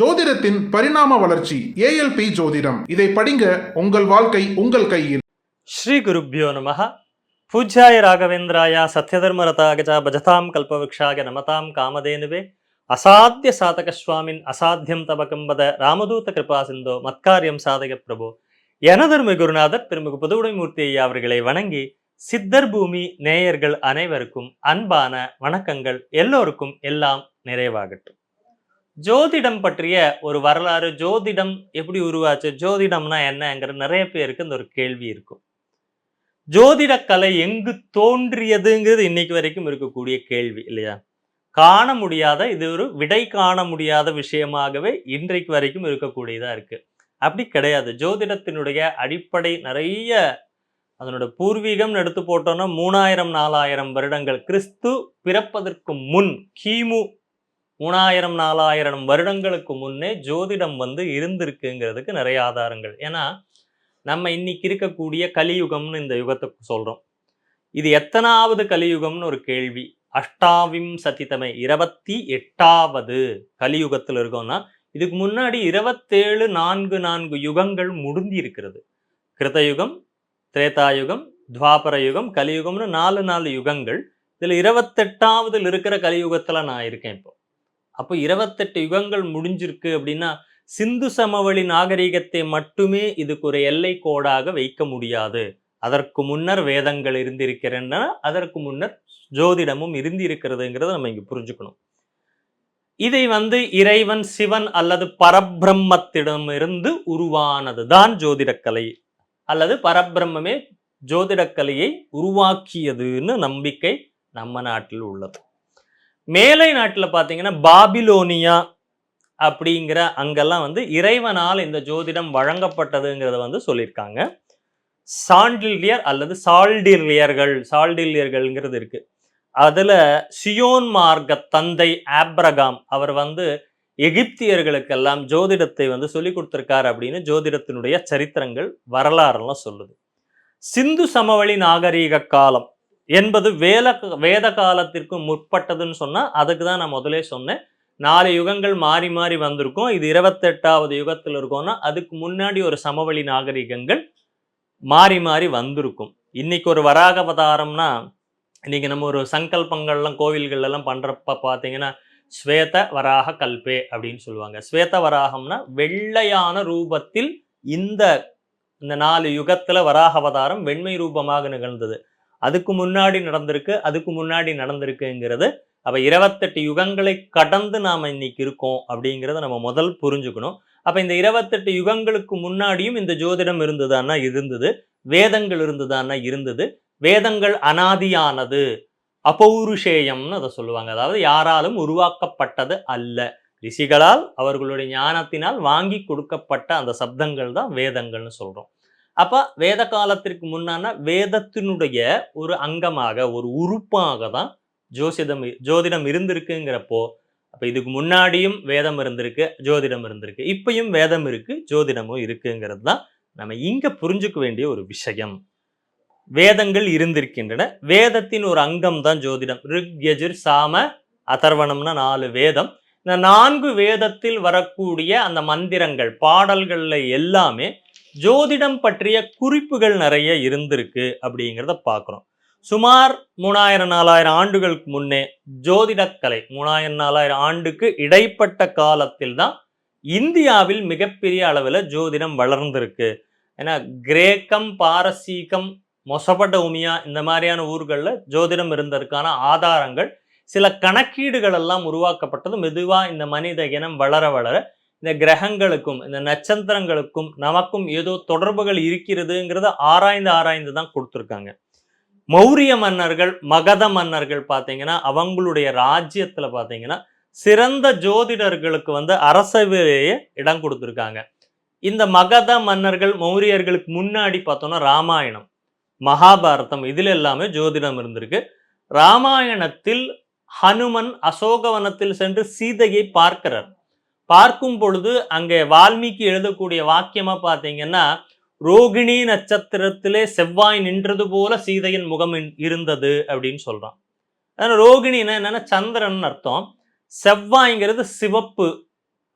ஜோதிடத்தின் பரிணாம வளர்ச்சி ஏஎல்பி ஜோதிடம். இதை படிங்க உங்கள் வாழ்க்கை உங்கள் கையில். ஸ்ரீ குருப்யோ நமக பூஜ்யாய ராகவேந்திராயா சத்யதர்மரதாகஜா பஜதாம் கல்பவக்ஷாக நமதாம் காமதேனுவே. அசாத்திய சாதக சுவாமின் அசாத்தியம் தபகம்பத ராமதூத்த கிருபா சிந்தோ மத்காரியம் சாதக பிரபு. எனதர்ம குருநாதர் திருமிகு புதுவுடைமூர்த்தி ஐயா அவர்களை வணங்கி சித்தர் பூமி நேயர்கள் அனைவருக்கும் அன்பான வணக்கங்கள் எல்லோருக்கும் எல்லாம் நிறைவாகட்டும். ஜோதிடம் பற்றிய ஒரு வரலாறு ஜோதிடம் எப்படி உருவாச்சு ஜோதிடம்னா என்னங்கிற நிறைய பேருக்கு இந்த ஒரு கேள்வி இருக்கும். ஜோதிடக்கலை எங்கு தோன்றியதுங்கிறது இன்னைக்கு வரைக்கும் இருக்கக்கூடிய கேள்வி இல்லையா? காண முடியாத இது ஒரு விடை காண முடியாத விஷயமாகவே இன்றைக்கு வரைக்கும் இருக்கக்கூடியதா இருக்கு. அப்படி கிடையாது. ஜோதிடத்தினுடைய அடிப்படை நிறைய அதனோட பூர்வீகம் எடுத்து போட்டோம்னா மூணாயிரம் நாலாயிரம் வருடங்கள் கிறிஸ்து பிறப்பதற்கு முன் கிமு மூணாயிரம் நாலாயிரம் வருடங்களுக்கு முன்னே ஜோதிடம் வந்து இருந்திருக்குங்கிறதுக்கு நிறைய ஆதாரங்கள். ஏன்னா நம்ம இன்னைக்கு இருக்கக்கூடிய கலியுகம்னு இந்த யுகத்தை சொல்கிறோம் இது எத்தனாவது கலியுகம்னு ஒரு கேள்வி. அஷ்டாவிம் சதித்தமை இருபத்தி எட்டாவது கலியுகத்தில் இருக்கோம்னா இதுக்கு முன்னாடி இருபத்தேழு நான்கு நான்கு யுகங்கள் முடிந்தி இருக்கிறது கிருதயுகம் திரேதாயுகம் துவாபர யுகம் கலியுகம்னு நாலு நாலு யுகங்கள். இதில் இருபத்தெட்டாவதுல இருக்கிற கலியுகத்தில் நான் இருக்கேன் இப்போ. அப்போ இருபத்தெட்டு யுகங்கள் முடிஞ்சிருக்கு அப்படின்னா சிந்து சமவெளி நாகரிகத்தை மட்டுமே இதுக்கு ஒரு எல்லை கோடாக வைக்க முடியாது. அதற்கு முன்னர் வேதங்கள் இருந்திருக்கிறன்னா அதற்கு முன்னர் ஜோதிடமும் இருந்திருக்கிறதுங்கிறத நம்ம இங்கே புரிஞ்சுக்கணும். இதை வந்து இறைவன் சிவன் அல்லது பரபிரம்மத்திடமிருந்து உருவானது தான் ஜோதிடக்கலை. அல்லது பரபிரம்மே ஜோதிடக்கலையை உருவாக்கியதுன்னு நம்பிக்கை நம்ம நாட்டில் உள்ளது. மேலை நாட்டில் பார்த்தீங்கன்னா பாபிலோனியா அப்படிங்கிற அங்கெல்லாம் வந்து இறைவனால் இந்த ஜோதிடம் வழங்கப்பட்டதுங்கிறத வந்து சொல்லியிருக்காங்க. சாண்டில்யர் அல்லது சால்டில்யர்கள் சால்டில்யர்கள்ங்கிறது இருக்கு. அதுல சியோன் மார்க்க தந்தை ஆப்ரகாம் அவர் வந்து எகிப்தியர்களுக்கெல்லாம் ஜோதிடத்தை வந்து சொல்லி கொடுத்துருக்காரு அப்படின்னு ஜோதிடத்தினுடைய சரித்திரங்கள் வரலாறுலாம் சொல்லுது. சிந்து சமவெளி நாகரீக காலம் என்பது வேல வேத காலத்திற்கு முற்பட்டதுன்னு சொன்னால் அதுக்கு தான் நான் முதலே சொன்னேன். நாலு யுகங்கள் மாறி மாறி வந்திருக்கும். இது இருபத்தெட்டாவது யுகத்தில் இருக்கோம்னா அதுக்கு முன்னாடி ஒரு சமவெளி நாகரிகங்கள் மாறி மாறி வந்திருக்கும். இன்னைக்கு ஒரு வராக அவதாரம்னா இன்றைக்கி நம்ம ஒரு சங்கல்பங்கள்லாம் கோவில்கள் எல்லாம் பார்த்தீங்கன்னா ஸ்வேத வராக கல்பே அப்படின்னு சொல்லுவாங்க. ஸ்வேத வராகம்னா வெள்ளையான ரூபத்தில் இந்த இந்த நாலு யுகத்தில் வராக அவதாரம் வெண்மை ரூபமாக நிகழ்ந்தது. அதுக்கு முன்னாடி நடந்திருக்கு அதுக்கு முன்னாடி நடந்திருக்குங்கிறது அப்போ இருபத்தெட்டு யுகங்களை கடந்து நாம் இன்னைக்கு இருக்கோம் அப்படிங்கிறத நம்ம முதல் புரிஞ்சுக்கணும். அப்போ இந்த இருபத்தெட்டு யுகங்களுக்கு முன்னாடியும் இந்த ஜோதிடம் இருந்ததான்னா இருந்தது வேதங்கள் இருந்ததான்னா இருந்தது வேதங்கள் அனாதியானது அபௌருஷேயம்னு அதை சொல்லுவாங்க. அதாவது யாராலும் உருவாக்கப்பட்டது அல்ல. ரிஷிகளால் அவர்களுடைய ஞானத்தினால் வாங்கி கொடுக்கப்பட்ட அந்த சப்தங்கள் தான் வேதங்கள்னு சொல்கிறோம் அப்ப வேத காலத்திற்கு முன்னான வேதத்தினுடைய ஒரு அங்கமாக ஒரு உறுப்பாக தான் ஜோசிதம் ஜோதிடம் இருந்திருக்குங்கிறப்போ அப்போ இதுக்கு முன்னாடியும் வேதம் இருந்திருக்கு ஜோதிடம் இருந்திருக்கு. இப்பயும் வேதம் இருக்கு ஜோதிடமும் இருக்குங்கிறது தான் நம்ம இங்க புரிஞ்சுக்க வேண்டிய ஒரு விஷயம். வேதங்கள் இருந்திருக்கின்றன. வேதத்தின் ஒரு அங்கம் தான் ஜோதிடம். ரிக் யஜுர் சாம அதர்வணம்னா நாலு வேதம். இந்த நான்கு வேதத்தில் வரக்கூடிய அந்த மந்திரங்கள் பாடல்கள்ல எல்லாமே ஜோதிடம் பற்றிய குறிப்புகள் நிறைய இருந்திருக்கு அப்படிங்கிறத பார்க்குறோம். சுமார் மூணாயிரம் நாலாயிரம் ஆண்டுகளுக்கு முன்னே ஜோதிடக்கலை மூணாயிரம் நாலாயிரம் ஆண்டுக்கு இடைப்பட்ட காலத்தில் தான் இந்தியாவில் மிகப்பெரிய அளவில் ஜோதிடம் வளர்ந்திருக்கு. ஏன்னா கிரேக்கம் பாரசீகம் மொசபடோமியா இந்த மாதிரியான ஊர்களில் ஜோதிடம் இருந்ததற்கான ஆதாரங்கள் சில கணக்கீடுகள் எல்லாம் உருவாக்கப்பட்டது மெதுவாக இந்த மனித இனம் வளர வளர இந்த கிரகங்களுக்கும் இந்த நட்சத்திரங்களுக்கும் நமக்கும் ஏதோ தொடர்புகள் இருக்கிறதுங்கிறத ஆராய்ந்து ஆராய்ந்து தான் கொடுத்துருக்காங்க. மௌரிய மன்னர்கள் மகத மன்னர்கள் பார்த்தீங்கன்னா அவங்களுடைய ராஜ்யத்தில் பார்த்தீங்கன்னா சிறந்த ஜோதிடர்களுக்கு வந்து அரசவையிலேயே இடம் கொடுத்துருக்காங்க. இந்த மகத மன்னர்கள் மௌரியர்களுக்கு முன்னாடி பார்த்தோன்னா ராமாயணம் மகாபாரதம் இதில் எல்லாமே ஜோதிடம் இருந்திருக்கு. ராமாயணத்தில் ஹனுமன் அசோகவனத்தில் சென்று சீதையை பார்க்கிறார். பார்க்கும் பொழுது அங்கே வால்மீகி எழுதக்கூடிய வாக்கியமாக பார்த்தீங்கன்னா ரோகிணி நட்சத்திரத்திலே செவ்வாய் நின்றது போல சீதையின் முகம் இருந்தது அப்படின்னு சொல்கிறான் ஆனா ரோகிணின்னா என்னென்னா சந்திரன் அர்த்தம். செவ்வாய்ங்கிறது சிவப்பு.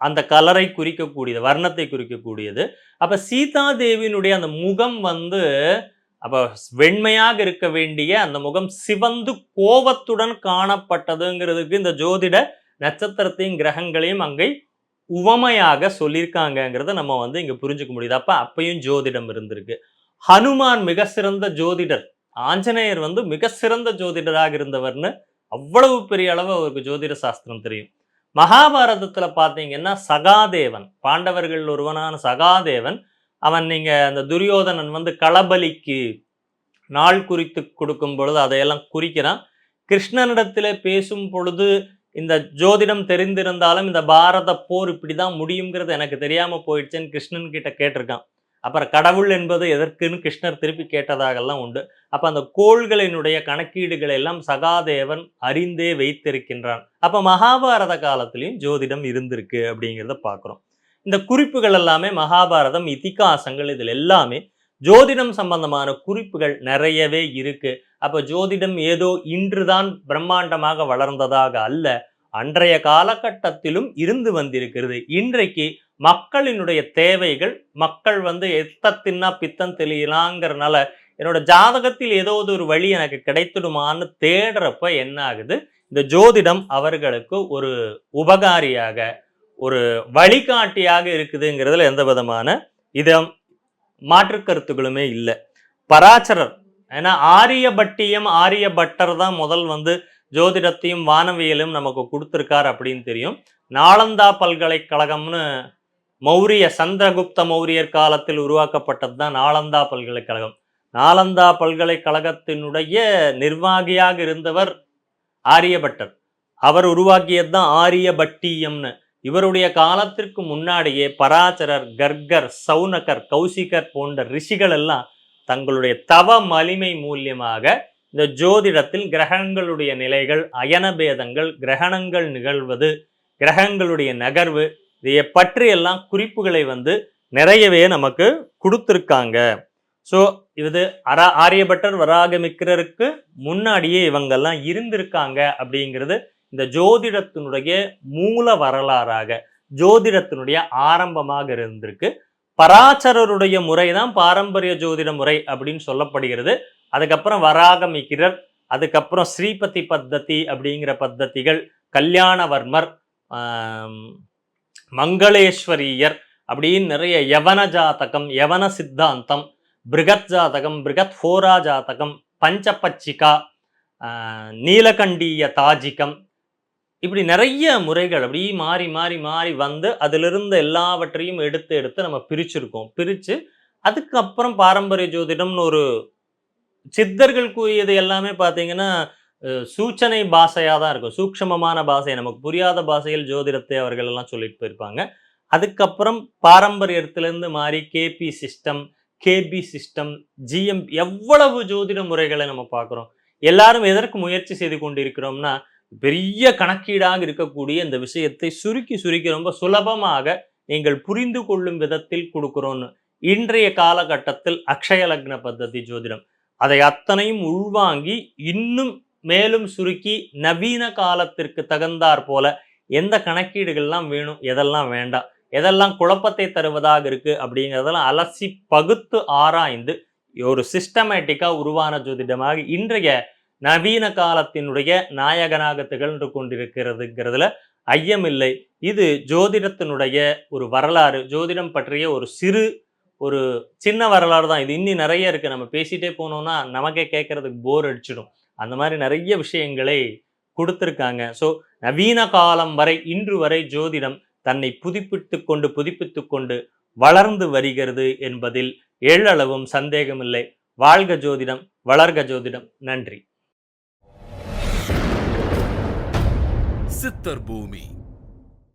அந்த கலரை குறிக்கக்கூடியது வர்ணத்தை குறிக்கக்கூடியது. அப்போ சீதா தேவியினுடைய அந்த முகம் வந்து அப்போ வெண்மையாக இருக்க வேண்டிய அந்த முகம் சிவந்து கோபத்துடன் காணப்பட்டதுங்கிறதுக்கு இந்த ஜோதிட நட்சத்திரத்தையும் கிரகங்களையும் அங்கே உவமையாக சொல்லியிருக்காங்கங்கிறத நம்ம வந்து இங்கே புரிஞ்சுக்க முடியுது. அப்போ அப்பையும் ஜோதிடம் இருந்திருக்கு. ஹனுமான் மிக சிறந்த ஜோதிடர். ஆஞ்சநேயர் வந்து மிக சிறந்த ஜோதிடராக இருந்தவர்னு அவ்வளவு பெரிய அளவு அவருக்கு ஜோதிட சாஸ்திரம் தெரியும். மகாபாரதத்தில் பார்த்தீங்கன்னா சகாதேவன் பாண்டவர்கள் ஒருவனான சகாதேவன். அவன் நீங்கள் அந்த துரியோதனன் வந்து களபலிக்கு நாள் குறித்து கொடுக்கும் பொழுது அதையெல்லாம் குறிக்கிறான். கிருஷ்ணனிடத்தில் பேசும் பொழுது இந்த ஜோதிடம் தெரிந்திருந்தாலும் இந்த பாரத போர் இப்படி தான் முடியுங்கிறது எனக்கு தெரியாமல் போயிடுச்சுன்னு கிருஷ்ணன் கிட்ட கேட்டிருக்கான். அப்புறம் கடவுள் என்பது எதற்குன்னு கிருஷ்ணர் திருப்பி கேட்டதாகலாம் உண்டு. அப்போ அந்த கோள்களினுடைய கணக்கீடுகளை எல்லாம் சகாதேவன் அறிந்தே வைத்திருக்கின்றான். அப்போ மகாபாரத காலத்திலையும் ஜோதிடம் இருந்திருக்கு அப்படிங்கிறத பார்க்குறோம் இந்த குறிப்புகள் எல்லாமே மகாபாரதம் இதிகாசங்கள் இதில் எல்லாமே ஜோதிடம் சம்பந்தமான குறிப்புகள் நிறையவே இருக்குது அப்போ ஜோதிடம் ஏதோ இன்றுதான் பிரம்மாண்டமாக வளர்ந்ததாக அல்ல. அன்றைய காலகட்டத்திலும் இருந்து வந்திருக்கிறது. இன்றைக்கு மக்களினுடைய தேவைகள் மக்கள் வந்து எத்தத்தின்னா பித்தம் தெளியலாங்கிறனால என்னோட ஜாதகத்தில் ஏதோ ஒரு வழி எனக்கு கிடைத்துடுமான்னு தேடுறப்ப என்ன ஆகுது? இந்த ஜோதிடம் அவர்களுக்கு ஒரு உபகாரியாக ஒரு வழிகாட்டியாக இருக்குதுங்கிறதுல எந்த விதமான இதம் மாற்று கருத்துக்களுமே இல்லை. பராச்சரர் ஏன்னா ஆரியபட்டியம் ஆரியபட்டர் தான் முதல் வந்து ஜோதிடத்தையும் வானவியலும் நமக்கு கொடுத்துருக்கார் அப்படின்னு தெரியும். நாளந்தா பல்கலைக்கழகம்னு மௌரிய சந்திரகுப்த மௌரியர் காலத்தில் உருவாக்கப்பட்டது தான் நாளந்தா பல்கலைக்கழகம். நாலந்தா பல்கலைக்கழகத்தினுடைய நிர்வாகியாக இருந்தவர் ஆரியபட்டர். அவர் உருவாக்கியது தான் ஆரியபட்டியம்னு. இவருடைய காலத்திற்கு முன்னாடியே பராசரர் கர்கர் சௌனகர் கௌசிகர் போன்ற ரிஷிகள் எல்லாம் தங்களுடைய தவ மலிமை மூலியமாக இந்த ஜோதிடத்தில் கிரகங்களுடைய நிலைகள் அயனபேதங்கள் கிரகணங்கள் நிகழ்வது கிரகங்களுடைய நகர்வு இதைய பற்றியெல்லாம் குறிப்புகளை வந்து நிறையவே நமக்கு கொடுத்துருக்காங்க. ஸோ இது அரா ஆரியபட்டர் வராகமிக்கிறருக்கு முன்னாடியே இவங்கெல்லாம் இருந்திருக்காங்க அப்படிங்கிறது இந்த ஜோதிடத்தினுடைய மூல வரலாறாக ஜோதிடத்தினுடைய ஆரம்பமாக இருந்திருக்கு. பராசரருடைய முறை தான் பாரம்பரிய ஜோதிட முறை அப்படின்னு சொல்லப்படுகிறது. அதுக்கப்புறம் வராகமிக்கிறர் அதுக்கப்புறம் ஸ்ரீபதி பத்ததி அப்படிங்கிற பத்ததிகள் கல்யாணவர்மர் மங்களேஸ்வரியர் அப்படின்னு நிறைய யவன ஜாதகம் யவன சித்தாந்தம் பிருகத் ஜாதகம் பிருகத் ஃபோரா ஜாதகம் பஞ்சபச்சிகா நீலகண்டீய தாஜிகம் இப்படி நிறைய முறைகள் அப்படி மாறி மாறி மாறி வந்து அதிலிருந்து எல்லாவற்றையும் எடுத்து எடுத்து நம்ம பிரிச்சிருக்கோம். பிரித்து அதுக்கப்புறம் பாரம்பரிய ஜோதிடம்னு ஒரு சித்தர்கள் கூறியது எல்லாமே பார்த்தீங்கன்னா சூச்சனை பாஷையாக தான் இருக்கும். சூக்ஷமமான பாஷை. நமக்கு புரியாத பாஷையில் ஜோதிடத்தை அவர்கள் எல்லாம் சொல்லிட்டு போயிருப்பாங்க. அதுக்கப்புறம் பாரம்பரியத்திலேருந்து மாறி K P system K P system G M எவ்வளவு ஜோதிட முறைகளை நம்ம பார்க்குறோம். எல்லாரும் எதற்கு முயற்சி செய்து கொண்டிருக்கிறோம்னா பெரிய கணக்கீடாக இருக்கக்கூடிய இந்த விஷயத்தை சுருக்கி சுருக்கி ரொம்ப சுலபமாக நீங்கள் புரிந்து கொள்ளும் விதத்தில் கொடுக்குறோன்னு இன்றைய காலகட்டத்தில் அக்ஷய லக்ன பத்ததி ஜோதிடம். அதை அத்தனையும் உள்வாங்கி இன்னும் மேலும் சுருக்கி நவீன காலத்திற்கு தகுந்தாற் போல எந்த கணக்கீடுகள்லாம் வேணும் எதெல்லாம் வேண்டாம் எதெல்லாம் குழப்பத்தை தருவதாக இருக்கு அப்படிங்கிறதெல்லாம் அலசி பகுத்து ஆராய்ந்து ஒரு சிஸ்டமேட்டிக்காக உருவான ஜோதிடமாக இன்றைய நவீன காலத்தினுடைய நாயகனாக திகழ்ந்து கொண்டிருக்கிறதுங்கிறதுல ஐயமில்லை இது ஜோதிடத்தினுடைய ஒரு வரலாறு ஜோதிடம் பற்றிய ஒரு சிறு ஒரு சின்ன வரலாறு தான். இது இன்னி நிறைய இருக்குது நம்ம பேசிகிட்டே போனோம்னா நமக்கே கேட்கறதுக்கு போர் அடிச்சிடும். அந்த மாதிரி நிறைய விஷயங்களை கொடுத்துருக்காங்க. ஸோ நவீன காலம் வரை இன்று வரை ஜோதிடம் தன்னை புதுப்பித்து கொண்டு புதுப்பித்து கொண்டு வளர்ந்து வருகிறது என்பதில் எள்ளளவும் சந்தேகமில்லை. வாழ்க ஜோதிடம் வளர்க ஜோதிடம். நன்றி. சித்தர் பூமி.